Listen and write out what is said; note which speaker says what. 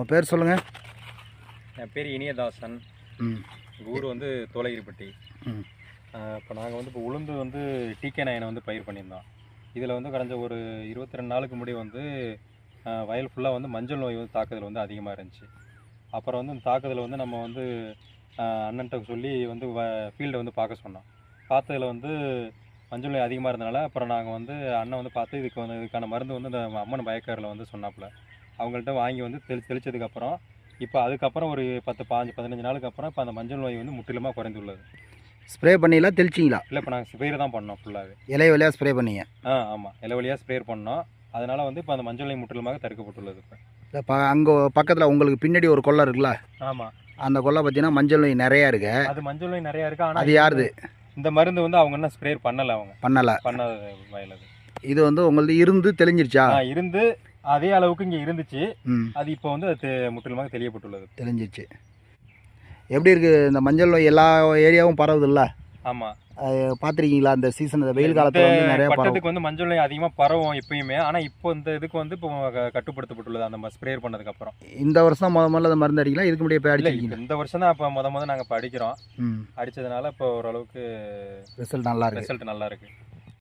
Speaker 1: உன் பேர் சொல்லுங்கள்
Speaker 2: என் பேர் இனியதாசன். ஊர் வந்து தோலகிரிப்பட்டி இப்போ நாங்கள் வந்து இப்போ உளுந்து வந்து டிகே நயனை வந்து பயிர் பண்ணியிருந்தோம். இதில் வந்து கடந்த ஒரு இருபத்தி ரெண்டு நாளுக்கு முன்னாடி வந்து வயல் ஃபுல்லாக வந்து மஞ்சள் நோய் வந்து தாக்குதல் வந்து அதிகமாக இருந்துச்சு. அப்புறம் வந்து இந்த தாக்குதல் வந்து நம்ம வந்து அண்ணன்ட்ட சொல்லி வந்து ஃபீல்டை வந்து பார்க்க சொன்னோம். பார்த்ததுல வந்து மஞ்சள் நோய் அதிகமாக இருந்தனால அப்புறம் நாங்கள் வந்து அண்ணன் வந்து பார்த்து இதுக்கு வந்து இதுக்கான மருந்து வந்து இந்த அம்மன் பயக்காரில் வந்து சொன்னாப்புல. அவங்கள்ட்ட வாங்கி வந்து தெளி தெளிச்சதுக்கப்புறம் இப்போ அதுக்கப்புறம் ஒரு பத்து பாஞ்சு பதினஞ்சு நாளுக்கு அப்புறம் இப்போ அந்த மஞ்சள் நோய் வந்து முற்றிலுமாக குறைந்துள்ளது.
Speaker 1: ஸ்ப்ரே பண்ணிங்களா தெளிச்சிங்களா?
Speaker 2: இல்லை இப்போ நாங்கள் ஸ்ப்ரேர் தான் பண்ணோம் ஃபுல்லாகவே
Speaker 1: இலைய வழியாக ஸ்ப்ரே பண்ணீங்க?
Speaker 2: ஆ ஆமாம் இலை வழியாக ஸ்ப்ரேர் பண்ணோம். அதனால் வந்து இப்போ அந்த மஞ்சள் நோய் முற்றிலுமாக தடுக்கப்பட்டுள்ளது இப்போ.
Speaker 1: ப அங்கே பக்கத்தில் உங்களுக்கு பின்னாடி ஒரு கொல்லை இருக்குல்ல?
Speaker 2: ஆமாம்
Speaker 1: அந்த கொல்லை பார்த்தீங்கன்னா மஞ்சள் நோய் நிறையா இருக்கு.
Speaker 2: அது மஞ்சள் நோய் நிறையா இருக்குது ஆனால்
Speaker 1: அது யாருது?
Speaker 2: இந்த மருந்து வந்து அவங்க இன்னும் ஸ்ப்ரேர் பண்ணலை அவங்க.
Speaker 1: பண்ணலை.
Speaker 2: பண்ணாத வயல் அது
Speaker 1: இது வந்து உங்களது இருந்து தெளிஞ்சிருச்சா?
Speaker 2: இருந்து அதே அளவுக்கு இங்கே இருந்துச்சு. அது இப்போ வந்து அது முற்றிலுமாக தெளியப்பட்டுள்ளது.
Speaker 1: தெளிஞ்சிருச்சு எப்படி இருக்குது இந்த மஞ்சள் நோய் எல்லா ஏரியாவும் பரவுதுல்ல?
Speaker 2: ஆமாம்
Speaker 1: பார்த்துருக்கீங்களா இந்த சீசன் இந்த வெயில் காலத்தில் வந்து நிறைய
Speaker 2: பட்டத்துக்கு வந்து மஞ்சள் நோய் அதிகமாக பரவும் எப்பயுமே. ஆனால் இப்போ இந்த இதுக்கு வந்து இப்போ கட்டுப்படுத்தப்பட்டுள்ளது. அந்த ஸ்ப்ரேயர் பண்ணதுக்கப்புறம்.
Speaker 1: இந்த வருஷம் முத முதல்ல இந்த மருந்து அடிக்கலாம் இதுக்கு முன்னாடி
Speaker 2: இல்லை
Speaker 1: அடிச்சிருக்கீங்க.
Speaker 2: இந்த வருஷம் தான் இப்போ முத முத நாங்கள் இப்போ அடிக்கிறோம். அடித்ததுனால இப்போ ஓரளவுக்கு
Speaker 1: ரிசல்ட் நல்லா இருக்கு.
Speaker 2: ரிசல்ட் நல்லா இருக்குது